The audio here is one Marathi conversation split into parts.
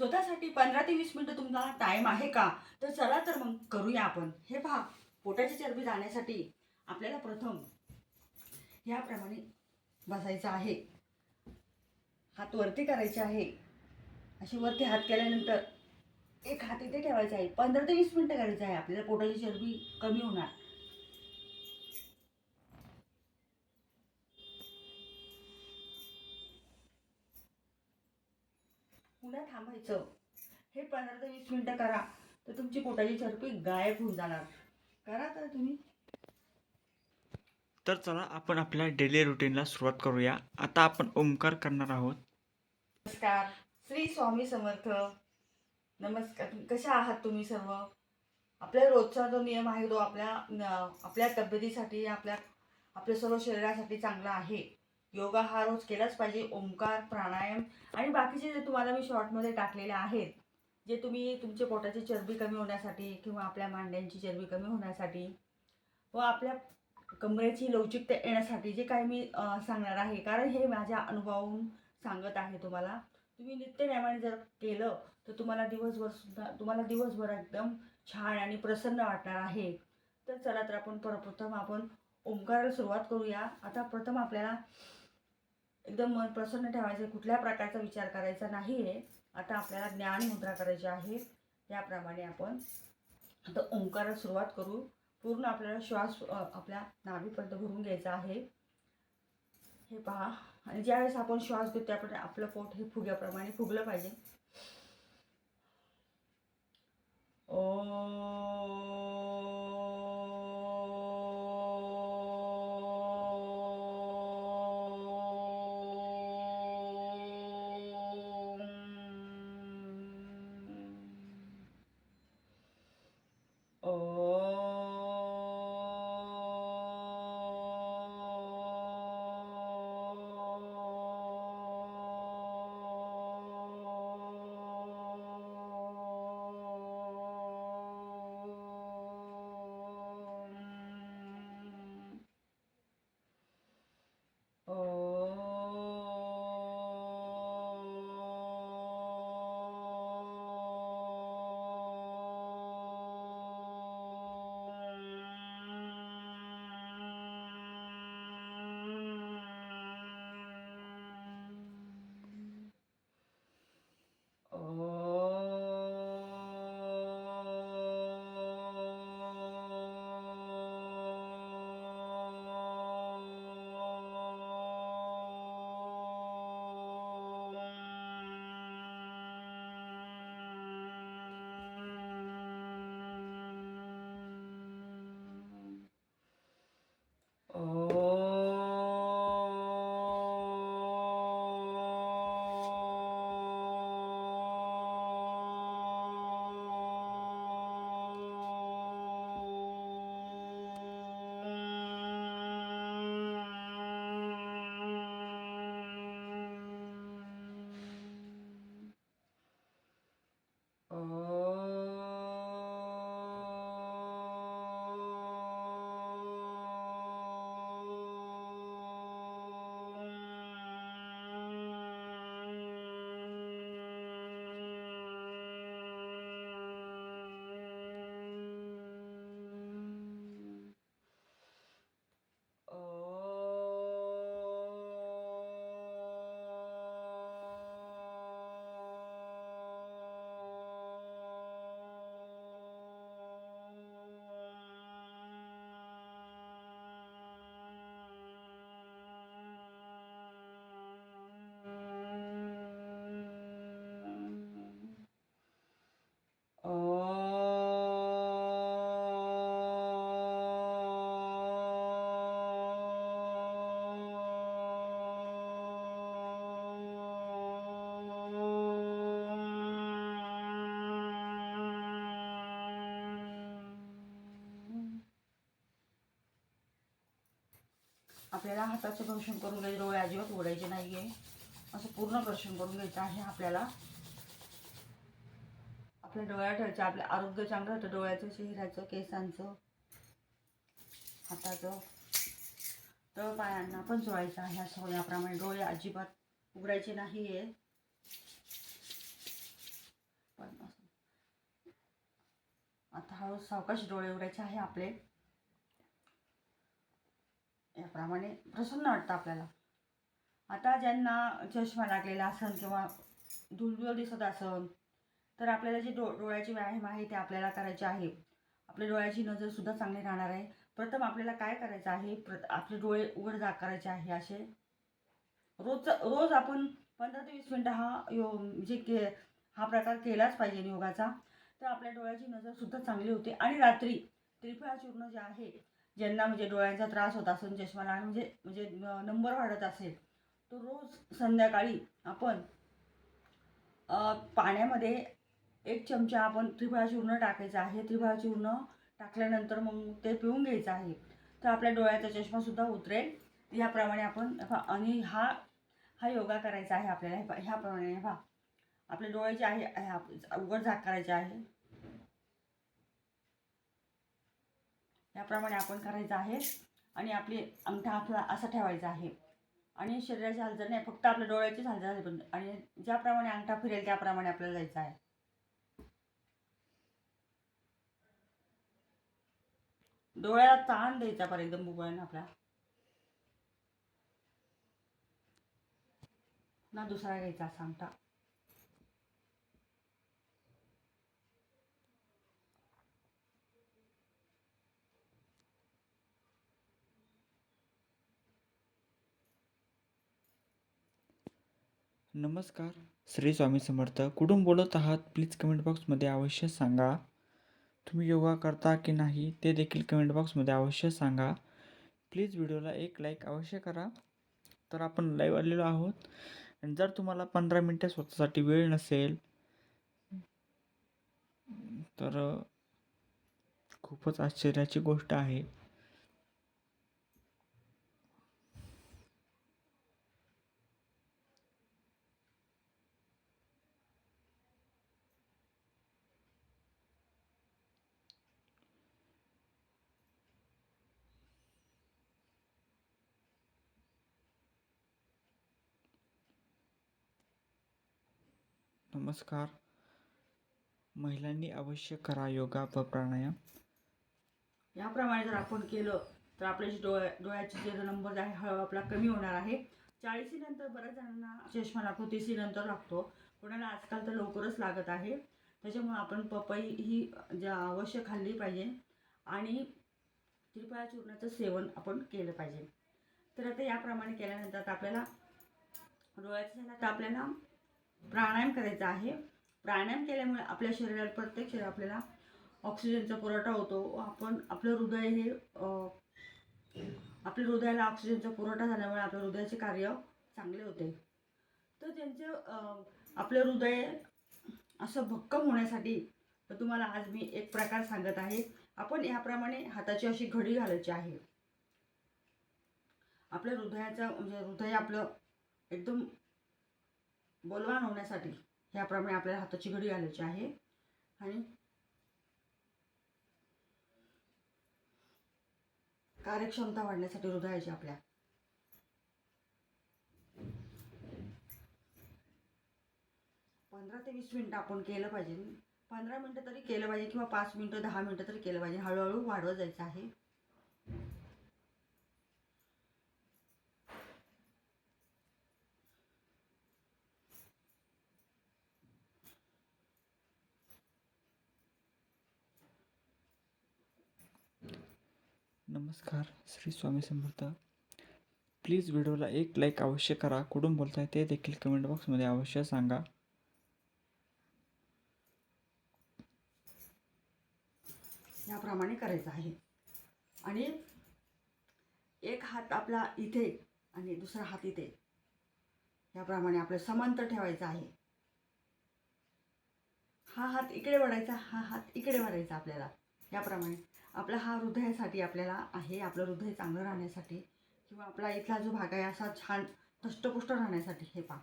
स्वतःसाठी पंधरा ते वीस मिनटं तुम्हाला टाईम आहे का? तर चला तर मग करूया आपण. हे पहा पोटाची चरबी जाण्यासाठी आपल्याला प्रथम ह्याप्रमाणे बसायचं आहे. हात वरती करायचे आहे. असे वरती हात केल्यानंतर एक हात इथे ठेवायचा आहे. पंधरा ते वीस मिनटं करायचं आहे. आपल्याला पोटाची चरबी कमी होणार. थांबायचं. हे पंधरा ते वीस मिनटं करा तर तुमची पोटाची चरबी गायब होऊन जाणार. करा तर तुम्ही. तर चला आपण आपल्या डेली रुटीनला सुरुवात करूया. आता आपण ओंकार करणार आहोत. नमस्कार. श्री स्वामी समर्थ. नमस्कार. कशा आहात तुम्ही सर्व? आपल्या रोजचा जो नियम आहे तो आपल्या आपल्या तब्येतीसाठी आपल्या आपल्या सर्व शरीरासाठी चांगला आहे. योगा हा रोज केलाच पाहिजे ओंकार प्राणायाम आणि बाकीचे जे तुम्हाला मी शॉर्टमध्ये टाकलेले आहेत जे तुम्ही तुमच्या पोटाची चरबी कमी होण्यासाठी किंवा आपल्या मांड्यांची चरबी कमी होण्यासाठी व आपल्या कमरेची लवचिकता येण्यासाठी जे काही मी सांगणार आहे. कारण हे माझ्या अनुभवाहून सांगत आहे तुम्हाला. तुम्ही नित्यनेमाने जर केलं तर तुम्हाला दिवसभर सुद्धा तुम्हाला दिवसभर एकदम छान आणि प्रसन्न वाटणार आहे. तर चला तर आपण परप्रथम आपण ओंकाराला सुरुवात करूया. आता प्रथम आपल्याला एकदम मन प्रसन्न ठेवायचं कुठल्या प्रकारचा विचार करायचा नाही आहे आता आपल्याला ज्ञान मुद्रा करायची आहे त्याप्रमाणे आपण आता ओंकाराला सुरुवात करू. पूर्ण आपल्याला श्वास आपल्या नाभीपर्यंत भरून घ्यायचा आहे. हे पहा. आणि ज्यावेळेस आपण श्वास घेतो त्याप्रमाणे आपलं पोट हे फुग्याप्रमाणे फुगलं पाहिजे. आपल्याला हाताचं दर्शन करून घ्यायचं डोळे अजिबात उघडायचे नाही आहे असं पूर्ण दर्शन करून घ्यायचं आहे आपल्याला. आपल्या डोळ्या ठेवायचं आपलं आरोग्य चांगलं होतं डोळ्याचं चेहऱ्याचं केसांचं हाताचं. तळपायांना पण जोडायचं आहे असं याप्रमाणे डोळे अजिबात उघडायचे नाही आहे आता हळू सावकाश डोळे उघडायचे आहे आपले. याप्रमाणे प्रसन्न वाटतं आपल्याला. आता ज्यांना चष्मा लागलेला असन किंवा धुळधुळ दिसत असन तर आपल्याला जे डो डोळ्याची व्यायाम आहे ते आपल्याला करायचे आहे. आपल्या डोळ्याची नजरसुद्धा चांगली राहणार आहे. प्रथम आपल्याला काय करायचं आहे? प्र आपले डोळे उघड जा करायचे आहे असे. रोज रोज आपण पंधरा ते वीस मिनटं हा यो म्हणजे के हा प्रकार केलाच पाहिजे योगाचा. तर आपल्या डोळ्याची नजरसुद्धा चांगली होते. आणि रात्री त्रिफळा चूर्ण जे आहे ज्यांना म्हणजे डोळ्यांचा त्रास होत असेल चष्माला म्हणजे म्हणजे न- नंबर वाढत असेल तो रोज संध्याकाळी आपण पाण्यामध्ये एक चमचा आपण त्रिफळा चूर्ण टाकायचं आहे. त्रिफळा चूर्ण टाकल्यानंतर मग ते पिऊन घ्यायचं आहे. तर आपल्या डोळ्याचा चष्मासुद्धा उतरेल. याप्रमाणे आपण आणि हा हा योगा करायचा आहे आपल्याला. हे ह्याप्रमाणे हे पहा. आपले डोळे जे आहे हे उघड झाक करायचे आहे. याप्रमाणे आपण करायचं आहे. आणि आपली अंगठा आपला असा ठेवायचा आहे. आणि शरीराची हालचाल नाही फक्त आपल्या डोळ्याचीच हालचाल झाली पण आणि ज्याप्रमाणे अंगठा फिरेल त्याप्रमाणे आपल्याला जायचं आहे. डोळ्याला ताण द्यायचा पर एकदम बुबळ्यानं आपला. ना दुसरा घ्यायचा असा अंगठा. नमस्कार. श्री स्वामी समर्थ. कुठून बोलत आहात? प्लीज कमेंट बॉक्समध्ये अवश्य सांगा. तुम्ही योगा करता की नाही ते देखील कमेंट बॉक्समध्ये अवश्य सांगा. प्लीज व्हिडिओला एक लाईक अवश्य करा. तर आपण लाईव्ह आलेलो आहोत. आणि जर तुम्हाला पंधरा मिनटं स्वतःसाठी वेळ नसेल तर खूपच आश्चर्याची गोष्ट आहे. नमस्कार. महिलांनी अवश्य करा योगा व प्राणायाम. याप्रमाणे जर आपण केलं तर आपल्या डोळ्या डोळ्याची जे नंबर आहे हळू आपला कमी होणार आहे. चाळीसी नंतर बऱ्याच जणांना चष्मा लागतो तीसी नंतर लागतो. कोणाला आजकाल तर लवकरच लागत आहे. त्याच्यामुळे आपण पपई ही ज्या अवश्य खाल्ली पाहिजे. आणि त्रिफळा चूर्णाचं सेवन आपण केलं पाहिजे. तर आता याप्रमाणे केल्यानंतर आपल्याला डोळ्याचं झालं तर आपल्याला प्राणायाम करायचा आहे. प्राणायाम केल्यामुळे आपल्या शरीराला प्रत्येक शरीर आपल्याला ऑक्सिजनचा पुरवठा होतो. व आपण आपलं हृदय हे आपल्या हृदयाला ऑक्सिजनचा पुरवठा झाल्यामुळे आपल्या हृदयाचे कार्य चांगले होते. तर त्यांचं आपलं हृदय असं भक्कम होण्यासाठी तुम्हाला आज मी एक प्रकार सांगत आहे. आपण याप्रमाणे हाताची अशी घडी घालायची आहे. आपल्या हृदयाचं म्हणजे हृदय आपलं एकदम बोलवान होण्यासाठी ह्याप्रमाणे आपल्याला हाताची घडी घालायची आहे. आणि कार्यक्षमता वाढण्यासाठी हृदयाची आपल्या. पंधरा ते वीस मिनटं आपण केलं पाहिजे. पंधरा मिनटं तरी केलं पाहिजे किंवा पाच मिनटं दहा मिनटं तरी केलं पाहिजे. हळूहळू वाढवत जायचं आहे. नमस्कार श्री स्वामी समर्थ. प्लीज व्हिडिओला एक लाईक अवश्य करा. कुठून बोलताय ते देखील कमेंट बॉक्समध्ये अवश्य सांगा. याप्रमाणे करायचं आहे. आणि एक हात आपला इथे आणि दुसरा हात इथे. याप्रमाणे आपलं समांतर ठेवायचं आहे. हा हात इकडे वाढायचा हा हात इकडे वाढायचा आपल्याला. याप्रमाणे. आपला हा हृदयासाठी आपल्याला आहे आपलं हृदय चांगलं राहण्यासाठी किंवा आपला इथला जो भाग आहे असा छान तष्टपुष्ट राहण्यासाठी हे पा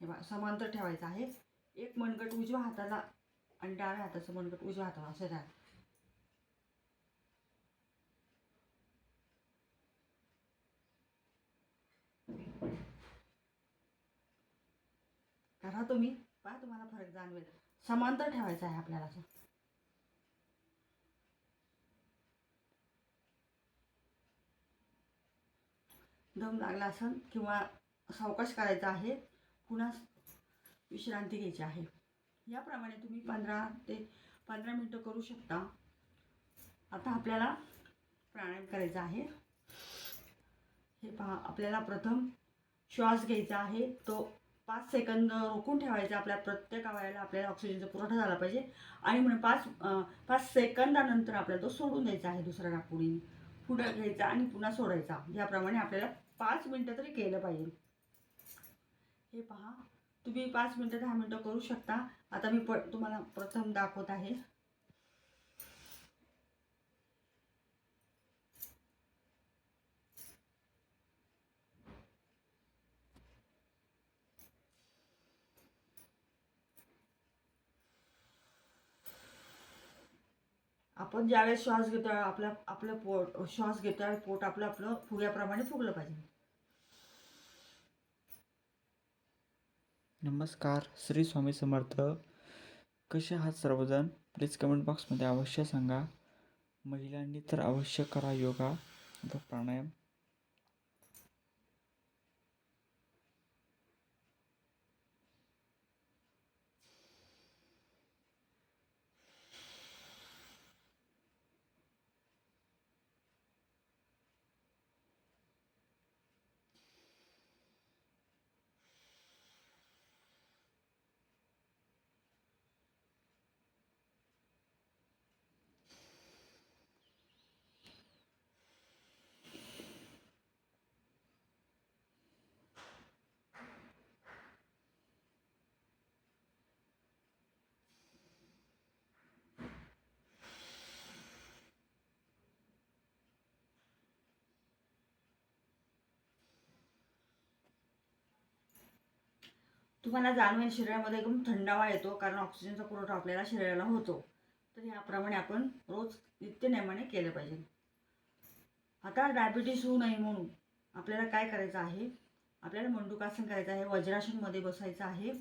हे पा समांतर ठेवायचं आहे. एक मनगट उजव्या हाताला आणि डाव्या हाताचं मनगट उजव्या हाताला असं द्या. करा तुम्ही पहा तुम्हाला फरक जाणवेल. समांतर ठेवायचा आहे आपल्याला दम लागला असेल किंवा सावकाश करायचा आहे पुन्हा विश्रांती घ्यायची आहे? याप्रमाणे तुम्ही पंधरा ते पंधरा मिनटं करू शकता. आता आपल्याला प्राणायाम करायचा आहे. हे पहा आपल्याला प्रथम श्वास घ्यायचा आहे. तो पाच सेकंद रोखून ठेवायचा आपल्या प्रत्येक अवयवाला आपल्याला ऑक्सिजनचा पुरवठा झाला पाहिजे. आणि म्हणून पाच पाच सेकंदानंतर आपल्याला तो सोडून द्यायचा आहे दुसऱ्या नागपुडीने पुढं घ्यायचा आणि पुन्हा सोडायचा. याप्रमाणे आपल्याला पाच मिनटं तरी केलं पाहिजे. हे पहा तुम्ही पाच मिनटं दहा मिनटं करू शकता. आता मी प तुम्हाला प्रथम दाखवत आहे. आपण ज्यावेळेस श्वास घेतो आपला आपलं पोट श्वास घेतो पोट आपलं आपलं फुग्याप्रमाणे फुगलं पाहिजे. नमस्कार श्री स्वामी समर्थ. कसे आहात सर्वजण? प्लीज कमेंट बॉक्समध्ये अवश्य सांगा. महिलांनी तर अवश्य करा योगा व प्राणायाम. तुम्हाला जाणवेल शरीरामध्ये एकदम थंडावा येतो कारण ऑक्सिजनचा पुरवठा आपल्याला शरीराला होतो. तर याप्रमाणे आपण रोज नित्यनेमाने केलं पाहिजे. आता डायबिटीस होऊ नये म्हणून आपल्याला काय करायचं आहे? आपल्याला मंडूकासन करायचं आहे वज्राशनमध्ये बसायचं आहे.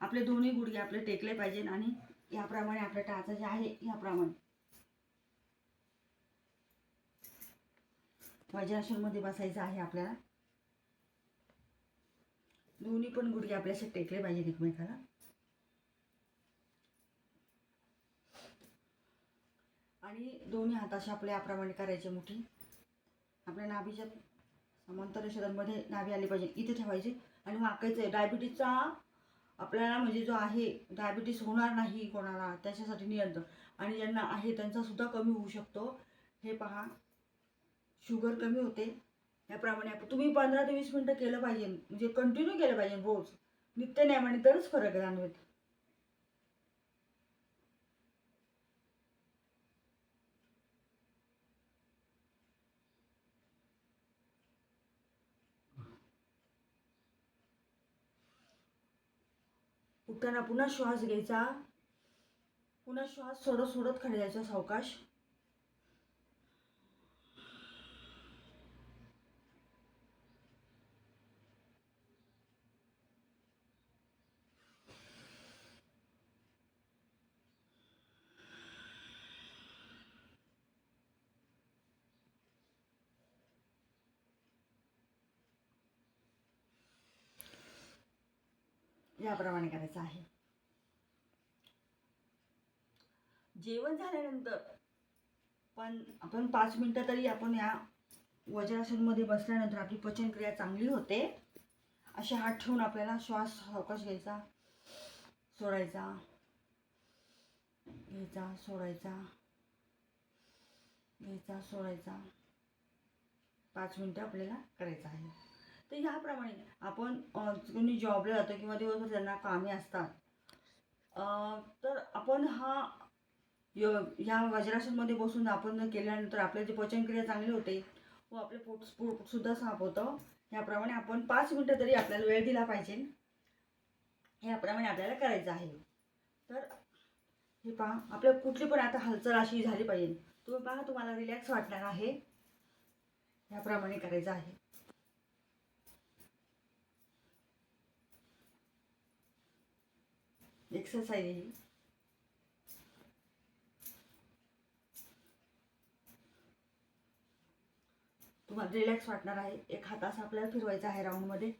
आपले दोन्ही गुडघे आपले टेकले पाहिजे आणि याप्रमाणे आपल्या टाचा जे आहे याप्रमाणे. वज्राशनमध्ये बसायचं आहे आपल्याला. दोन्ही पण गुडघे आपल्याशी टेकले पाहिजे एकमेकाला. आणि दोन्ही हाताशी आपल्या याप्रमाणे करायचे मुठी. आपल्या नाभीच्या समांतर शरीरामध्ये नाभी आली पाहिजे. इथे ठेवायची. आणि वाकायचं आहे. डायबिटीजचा आपल्याला म्हणजे जो आहे डायबिटीस होणार नाही कोणाला त्याच्यासाठी नियंत्रण. आणि ज्यांना आहे त्यांचासुद्धा कमी होऊ शकतो. हे पहा. शुगर कमी होते. याप्रमाणे तुम्ही पंधरा ते वीस मिनटं केलं पाहिजे. म्हणजे कंटिन्यू केलं पाहिजे रोज. नित्य नियमाने तरच फरक जाणवेल उठताना पुन्हा श्वास घ्यायचा. पुन्हा श्वास सोडत सोडत खाली जायचा सावकाश. याप्रमाणे करायचं आहे. जेवण झाल्यानंतर पण आपण पाच मिनटं तरी आपण या वज्रासनमध्ये बसल्यानंतर आपली पचनक्रिया चांगली होते. असे हात ठेवून आपल्याला श्वास सावकाश घ्यायचा सोडायचा घ्यायचा सोडायचा घ्यायचा सोडायचा. पाच मिनटं आपल्याला करायचं आहे. तर ह्याप्रमाणे आपण कोणी जॉबला जातो किंवा दिवसभर त्यांना कामे असतात तर आपण हा य ह्या वज्रासनमध्ये बसून आपण केल्यानंतर केल्यानंतर जे पचनक्रिया चांगली होते व आपले पोट पोटसुद्धा साफ होतं ह्याप्रमाणे आपण पाच मिनटं तरी आपल्याला वेळ दिला पाहिजे. ह्याप्रमाणे आपल्याला करायचं आहे. तर हे पहा आपल्या कुठली पण आता हालचाल अशी झाली पाहिजे. तुम्ही पहा तुम्हाला रिलॅक्स वाटणार आहे. ह्याप्रमाणे करायचं आहे. एक्सरसाइज ही. तुम्हाला रिलॅक्स वाटणार आहे. एक हात असा आपल्याला फिरवायचा आहे राऊंडमध्ये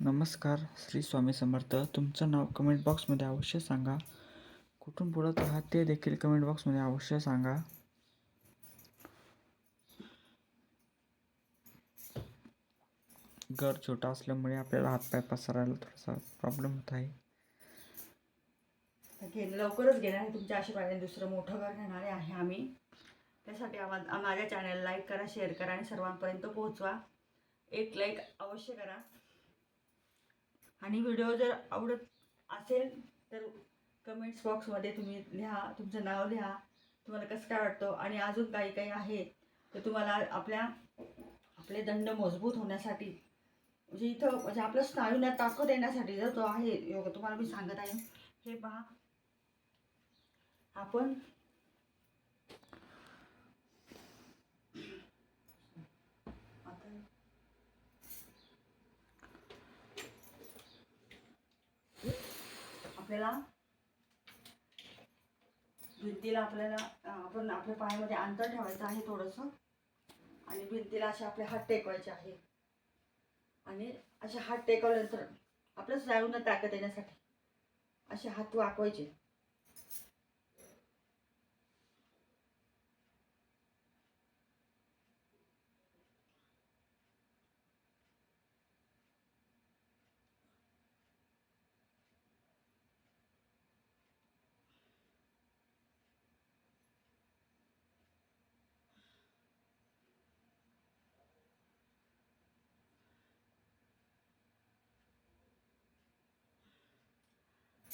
नमस्कार श्री स्वामी समर्थ. तुमचं नाव कमेंट बॉक्समध्ये अवश्य सांगा. कुठून बोलत आहात ते देखील कमेंट बॉक्समध्ये अवश्य सांगा. घर छोटा असल्यामुळे आपल्याला हातपाय पसरायला थोडासा प्रॉब्लेम होत आहे. लवकरच घेणार आहे. तुमच्या आशीर्वादाने दुसरं मोठं घर घेणारे आहे आम्ही. त्यासाठी आम्हा माझ्या चॅनल लाईक करा शेअर करा आणि सर्वांपर्यंत पोहोचवा. एक लाईक अवश्य करा. आणि व्हिडिओ जर आवडत असेल तर कमेंट्स बॉक्समध्ये तुम्ही लिहा तुमचं नाव लिहा. तुम्हाला कसं काय वाटतं? आणि अजून काही काही आहे तर तुम्हाला आपल्या आपले दंड मजबूत होण्यासाठी म्हणजे इथं म्हणजे आपल्या स्नायूंना ताकद येण्यासाठी जर तो आहे योग तुम्हाला मी सांगत आहे. हे पहा. आपण आपल्याला भिंतीला आपल्याला आपण आपल्या पायामध्ये अंतर ठेवायचं आहे थोडंसं. आणि भिंतीला असे आपले हात टेकवायचे आहे आणि असे हात टेकवल्यानंतर आपलं स्नायूंना ताकद येण्यासाठी असे हात वाकवायचे.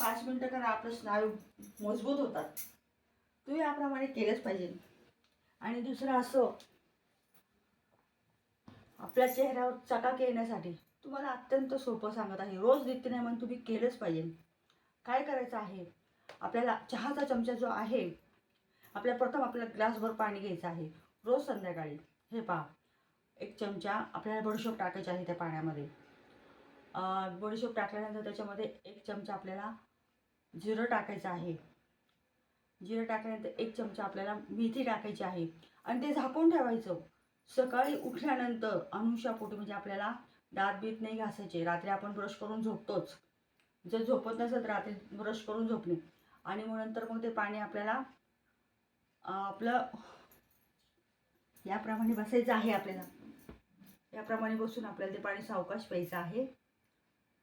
पाच मिनटं करा आपलं स्नायू मजबूत होतात. तुम्ही याप्रमाणे केलंच पाहिजे. आणि दुसरं असं आपल्या चेहऱ्यावर चकाक येण्यासाठी तुम्हाला अत्यंत सोपं सांगत आहे. रोज नित्यनेमान तुम्ही केलंच पाहिजे. काय करायचं आहे? आपल्याला चहाचा चमचा जो आहे आपल्या प्रथम आपल्याला ग्लासभर पाणी घ्यायचं आहे. रोज संध्याकाळी. हे पहा. एक चमचा आपल्याला बडीशोप टाकायची आहे त्या पाण्यामध्ये. बडीशोप टाकल्यानंतर त्याच्यामध्ये एक चमचा आपल्याला जिरं टाकायचं आहे. जिरं टाकल्यानंतर एक चमचा आपल्याला मेथी टाकायची आहे. आणि ते झाकून ठेवायचं. सकाळी उठल्यानंतर अनुषापोटी म्हणजे आपल्याला दात बीत नाही घासायचे. रात्री आपण ब्रश करून झोपतोच. जर झोपत नसेल तर रात्री ब्रश करून झोपणे. आणि मग नंतर मग ते पाणी आपल्याला आपलं याप्रमाणे बसायचं आहे आपल्याला. याप्रमाणे बसून आपल्याला ते पाणी सावकाश प्यायचं आहे.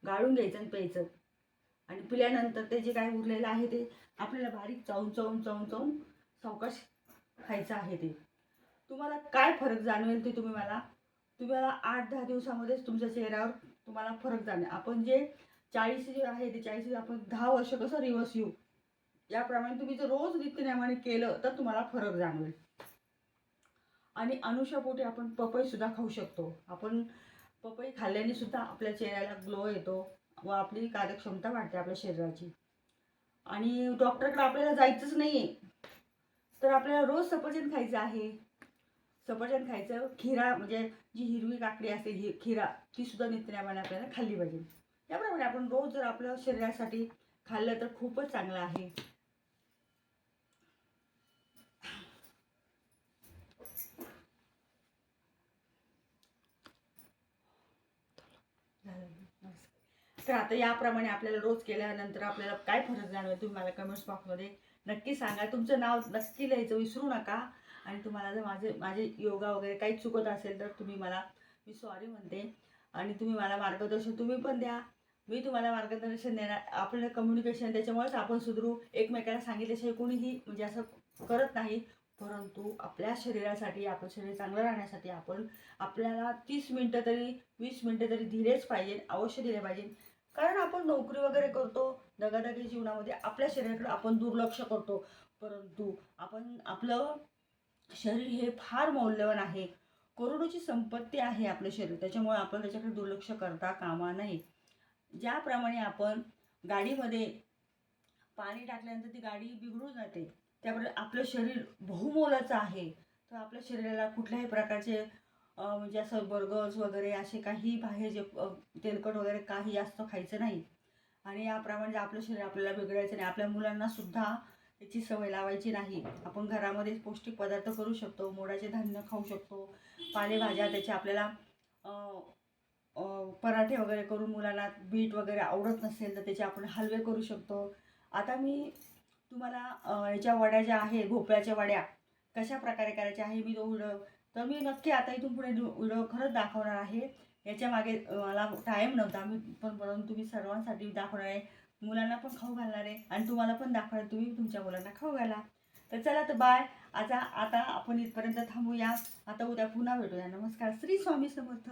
गाळून घ्यायचं आणि प्यायचं. आणि पिल्यानंतर ते जे काय उरलेलं आहे ते आपल्याला बारीक चावून चावून चावून चावून सावकाश खायचं आहे ते. तुम्हाला काय फरक जाणवेल ते तुम्ही मला? तुम्हाला आठ दहा दिवसामध्येच तुमच्या चेहऱ्यावर तुम्हाला फरक जाणवेल. आपण जे चाळीस जे आहे ते चाळीस म्हणजे आपण दहा वर्ष कसं रिवर्स येऊ? याप्रमाणे तुम्ही जर रोज नित्यनेमाने केलं तर तुम्हाला फरक जाणवेल. आणि अनुषापोटी आपण पपईसुद्धा खाऊ शकतो. आपण पपई खाल्ल्याने सुद्धा आपल्या चेहऱ्याला ग्लो येतो. व आपली कार्यक्षमता वाढते आपल्या शरीराची. आणि डॉक्टरकडे आपल्याला जायचंच नाही आहे तर आपल्याला रोज सफरचंद खायचं आहे. सफरचंद खायचं खिरा म्हणजे जी हिरवी काकडी असते ही खिरा तीसुद्धा सुद्धा आपल्याला खाल्ली पाहिजे. त्याप्रमाणे आपण रोज जर आपल्या शरीरासाठी खाल्लं तर खूपच चांगलं आहे. तर आता याप्रमाणे आपल्याला रोज केल्यानंतर आपल्याला काय फरक जाणवेल? तुम्ही मला कमेंट्स बॉक्समध्ये नक्की सांगा. तुमचं नाव नक्की लिहायचं विसरू नका. आणि तुम्हाला जर माझे माझे योगा वगैरे काही चुकत असेल तर तुम्ही मला मी सॉरी म्हणते. आणि तुम्ही मला मार्गदर्शन तुम्ही पण द्या. मी तुम्हाला मार्गदर्शन देणार. आपलं कम्युनिकेशन त्याच्यामुळेच आपण सुधरू. एकमेकाला सांगितल्याशिवाय कोणीही म्हणजे असं करत नाही. परंतु आपल्या शरीरासाठी आपलं शरीर चांगलं राहण्यासाठी आपण आपल्याला तीस मिनटं तरी वीस मिनटं तरी दिलेच पाहिजे अवश्य दिले पाहिजे. कारण आपण नोकरी वगैरे करतो दगादगी जीवनामध्ये आपल्या शरीराकडे आपण दुर्लक्ष करतो. परंतु आपण आपलं शरीर हे फार मौल्यवान आहे. करोडोची संपत्ती आहे आपलं शरीर. त्याच्यामुळे आपण त्याच्याकडे दुर्लक्ष करता कामा नये. ज्याप्रमाणे आपण गाडीमध्ये पाणी टाकल्यानंतर ती गाडी बिघडून जाते त्यामुळे आपलं शरीर बहुमोलाचं आहे. तर आपल्या शरीराला कुठल्याही प्रकारचे म्हणजे असं बर्गर्स वगैरे असे काही बाहेर जे तेलकट वगैरे काही जास्त खायचं नाही. आणि याप्रमाणे म्हणजे आपलं शरीर आपल्याला बिघडायचं नाही. आपल्या मुलांना सुद्धा याची सवय लावायची नाही. आपण घरामध्ये पौष्टिक पदार्थ करू शकतो मोडाचे धान्य खाऊ शकतो पालेभाज्या त्याचे आपल्याला पराठे वगैरे करून मुलांना बीट वगैरे आवडत नसेल तर त्याचे आपण हलवे करू शकतो. आता मी तुम्हाला याच्या वड्या ज्या आहे भोपळ्याच्या वड्या कशा प्रकारे करायच्या आहे? मी तो तर मी नक्की आता इथून पुढे व्हिडिओ खरंच दाखवणार आहे. याच्या मागे मला टाईम नव्हता. मी पण परंतु मी सर्वांसाठी दाखवणार आहे. मुलांना पण खाऊ घालणार आहे आणि तुम्हाला पण दाखवणार तुम्ही तुमच्या मुलांना खाऊ घाला. तर चला तर बाय आता आता आपण इथपर्यंत थांबूया. आता उद्या पुन्हा भेटूया. नमस्कार. श्री स्वामी समर्थ.